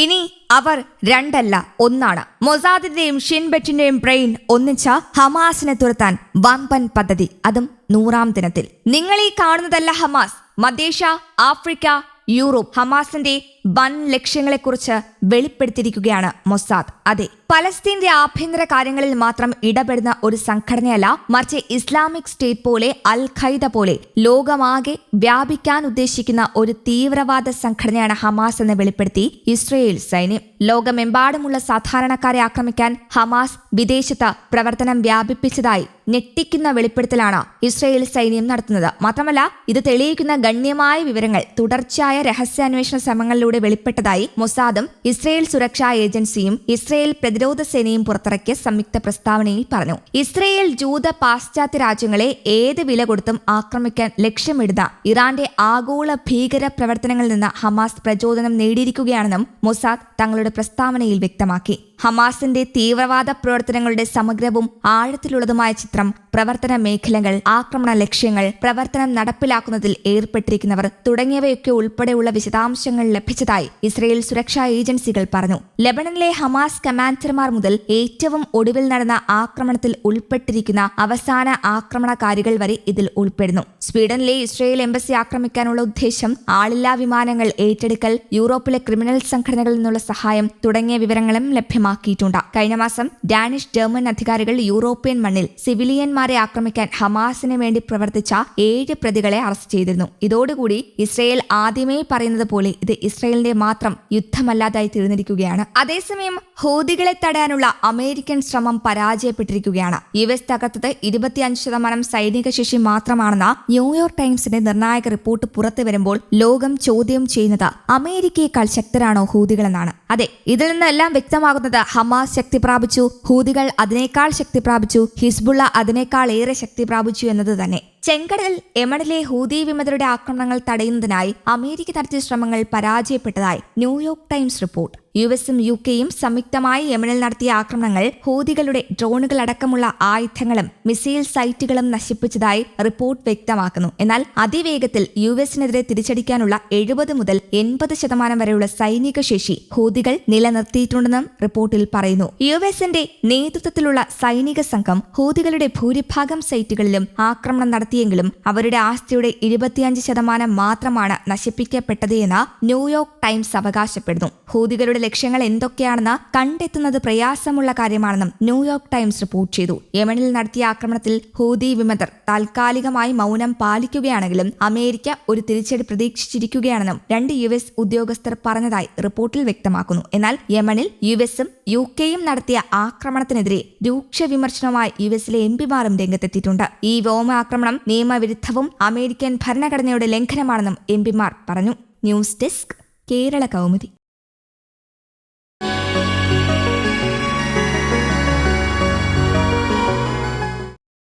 ഇനി അവർ രണ്ടല്ല ഒന്നാണ്. മൊസാദിന്റെയും ഷിൻബെറ്റിന്റെയും ബ്രെയിൻ ഒന്നിച്ച ഹമാസിനെ തുരത്താൻ വമ്പൻ പദ്ധതി. അതും നൂറാം ദിനത്തിൽ. നിങ്ങൾ ഈ കാണുന്നതല്ല ഹമാസ്. മധ്യേഷ്യ Africa Europe. ഹമാസിന്റെ വൻ ലക്ഷ്യങ്ങളെക്കുറിച്ച് വെളിപ്പെടുത്തിയിരിക്കുകയാണ് മൊസാദ്. അതെ പലസ്തീന്റെ ആഭ്യന്തര കാര്യങ്ങളിൽ മാത്രം ഇടപെടുന്ന ഒരു സംഘടനയല്ല മറിച്ച് ഇസ്ലാമിക് സ്റ്റേറ്റ് പോലെ അൽ ഖൈദ പോലെ ലോകമാകെ വ്യാപിക്കാൻ ഉദ്ദേശിക്കുന്ന ഒരു തീവ്രവാദ സംഘടനയാണ് ഹമാസ് എന്ന് വെളിപ്പെടുത്തി ഇസ്രയേൽ സൈന്യം. ലോകമെമ്പാടുമുള്ള സാധാരണക്കാരെ ആക്രമിക്കാൻ ഹമാസ് വിദേശത്ത് പ്രവർത്തനം വ്യാപിപ്പിച്ചതായി ഞെട്ടിക്കുന്ന വെളിപ്പെടുത്തലാണ് ഇസ്രയേൽ സൈന്യം നടത്തുന്നത്. മാത്രമല്ല ഇത് തെളിയിക്കുന്ന ഗണ്യമായ വിവരങ്ങൾ തുടർച്ചയായ രഹസ്യാന്വേഷണ ശ്രമങ്ങളിലൂടെ വെളിപ്പെട്ടതായി മൊസാദും ഇസ്രയേൽ സുരക്ഷാ ഏജൻസിയും ഇസ്രയേൽ പ്രതിരോധ സേനയും പുറത്തിറക്കിയ സംയുക്ത പ്രസ്താവനയിൽ പറഞ്ഞു. ഇസ്രയേൽ ജൂത പാശ്ചാത്യ രാജ്യങ്ങളെ ഏത് വില കൊടുത്തും ആക്രമിക്കാൻ ലക്ഷ്യമിടുന്ന ഇറാന്റെ ആഗോള ഭീകര പ്രവർത്തനങ്ങളിൽ നിന്ന് ഹമാസ് പ്രചോദനം നേടിയിരിക്കുകയാണെന്നും മൊസാദ് തങ്ങളുടെ പ്രസ്താവനയിൽ വ്യക്തമാക്കി. ഹമാസിന്റെ തീവ്രവാദ പ്രവർത്തനങ്ങളുടെ സമഗ്രവും ആഴത്തിലുള്ളതുമായ ചിത്രം പ്രവർത്തന മേഖലകൾ ആക്രമണ ലക്ഷ്യങ്ങൾ പ്രവർത്തനം നടപ്പിലാക്കുന്നതിൽ ഏർപ്പെട്ടിരിക്കുന്നവർ തുടങ്ങിയവയൊക്കെ ഉൾപ്പെടെയുള്ള വിശദാംശങ്ങൾ ലഭിച്ചതായി ഇസ്രയേൽ സുരക്ഷാ ഏജൻസികൾ പറഞ്ഞു. ലബണനിലെ ഹമാസ് കമാൻഡർമാർ മുതൽ ഏറ്റവും ഒടുവിൽ നടന്ന ആക്രമണത്തിൽ ഉൾപ്പെട്ടിരിക്കുന്ന അവസാന ആക്രമണകാരികൾ വരെ ഇതിൽ ഉൾപ്പെടുന്നു. സ്വീഡനിലെ ഇസ്രയേൽ എംബസി ആക്രമിക്കാനുള്ള ഉദ്ദേശം ആളില്ലാ വിമാനങ്ങൾ ഏറ്റെടുക്കൽ യൂറോപ്പിലെ ക്രിമിനൽ സംഘടനകളിൽ നിന്നുള്ള സഹായം തുടങ്ങിയ വിവരങ്ങളും ലഭ്യമാക്കിയിട്ടുണ്ട് കഴിഞ്ഞ മാസം ഡാനിഷ് ജർമ്മൻ അധികാരികൾ യൂറോപ്യൻ മണ്ണിൽ സിവിലിയന്മാരെ ആക്രമിക്കാൻ ഹമാസിന് വേണ്ടി പ്രവർത്തിച്ച ഏഴ് പ്രതികളെ അറസ്റ്റ് ചെയ്തിരുന്നു. ഇതോടുകൂടി ഇസ്രയേൽ ആദ്യമേ പറയുന്നത് പോലെ ഇത് ഇസ്രയേലിന്റെ മാത്രം യുദ്ധമല്ലാതായി തീർന്നിരിക്കുകയാണ്. അതേസമയം ഹൂതികളെ തടയാനുള്ള അമേരിക്കൻ ശ്രമം പരാജയപ്പെട്ടിരിക്കുകയാണ്. യു എസ് തകർത്തത് ഇരുപത്തിയഞ്ച് ശതമാനം സൈനിക ശേഷി മാത്രമാണെന്ന ന്യൂയോർക്ക് ടൈംസിന്റെ നിർണായക റിപ്പോർട്ട് പുറത്തു വരുമ്പോൾ ലോകം ചോദ്യം ചെയ്യുന്നത് അമേരിക്കയേക്കാൾ ശക്തരാണോ ഹൂതികളെന്നാണ്. അതെ ഇതിൽ നിന്നെല്ലാം വ്യക്തമാകുന്നത് ഹമാസ് ശക്തി പ്രാപിച്ചു. ഹൂതികൾ അതിനേക്കാൾ ശക്തി പ്രാപിച്ചു. ഹിസ്ബുള്ള അതിനേക്കാൾ ഏറെ ശക്തി പ്രാപിച്ചു എന്നത് തന്നെ. ചെങ്കടൽ യമനിലെ ഹൂതി വിമതരുടെ ആക്രമണങ്ങൾ തടയുന്നതിനായി അമേരിക്ക നടത്തിയ ശ്രമങ്ങൾ പരാജയപ്പെട്ടതായി New York Times report. U എസും യു കെയും സംയുക്തമായി യമനിൽ നടത്തിയ ആക്രമണങ്ങൾ ഹൂതികളുടെ ഡ്രോണുകളടക്കമുള്ള ആയുധങ്ങളും മിസൈൽ സൈറ്റുകളും നശിപ്പിച്ചതായി റിപ്പോർട്ട് വ്യക്തമാക്കുന്നു. എന്നാൽ അതിവേഗത്തിൽ യു എസിനെതിരെ തിരിച്ചടിക്കാനുള്ള എഴുപത് മുതൽ എൺപത് ശതമാനം വരെയുള്ള സൈനിക ശേഷി ഹൂതികൾ നിലനിർത്തിയിട്ടുണ്ടെന്നും റിപ്പോർട്ടിൽ പറയുന്നു. യു എസിന്റെ നേതൃത്വത്തിലുള്ള സൈനിക സംഘം ഹൂതികളുടെ ഭൂരിഭാഗം സൈറ്റുകളിലും ആക്രമണം നടത്തിയെങ്കിലും അവരുടെ ആസ്തിയുടെ ഇരുപത്തിയഞ്ച് ശതമാനം മാത്രമാണ് നശിപ്പിക്കപ്പെട്ടത് എന്ന് ന്യൂയോർക്ക് ടൈംസ് അവകാശപ്പെടുന്നു. ഹൂതികളുടെ ലക്ഷ്യങ്ങൾ എന്തൊക്കെയാണെന്ന് കണ്ടെത്തുന്നത് പ്രയാസമുള്ള കാര്യമാണെന്നും ന്യൂയോർക്ക് ടൈംസ് റിപ്പോർട്ട് ചെയ്തു. യമനിൽ നടത്തിയ ആക്രമണത്തിൽ ഹൂതി വിമതർ താൽക്കാലികമായി മൗനം പാലിക്കുകയാണെങ്കിലും അമേരിക്ക ഒരു തിരിച്ചടി പ്രതീക്ഷിച്ചിരിക്കുകയാണെന്നും രണ്ട് യു എസ് ഉദ്യോഗസ്ഥർ പറഞ്ഞതായി റിപ്പോർട്ടിൽ വ്യക്തമാക്കുന്നു. എന്നാൽ യമനിൽ യു എസും യു കെയും നടത്തിയ ആക്രമണത്തിനെതിരെ രൂക്ഷ വിമർശനവുമായി യു എസിലെ എം പിമാരും രംഗത്തെത്തിയിട്ടുണ്ട്. ഈ വ്യോമാക്രമണം നിയമവിരുദ്ധവും അമേരിക്കൻ ഭരണഘടനയുടെ ലംഘനമാണെന്നും എം പിമാർ പറഞ്ഞു. News desk Kerala Kaumudi.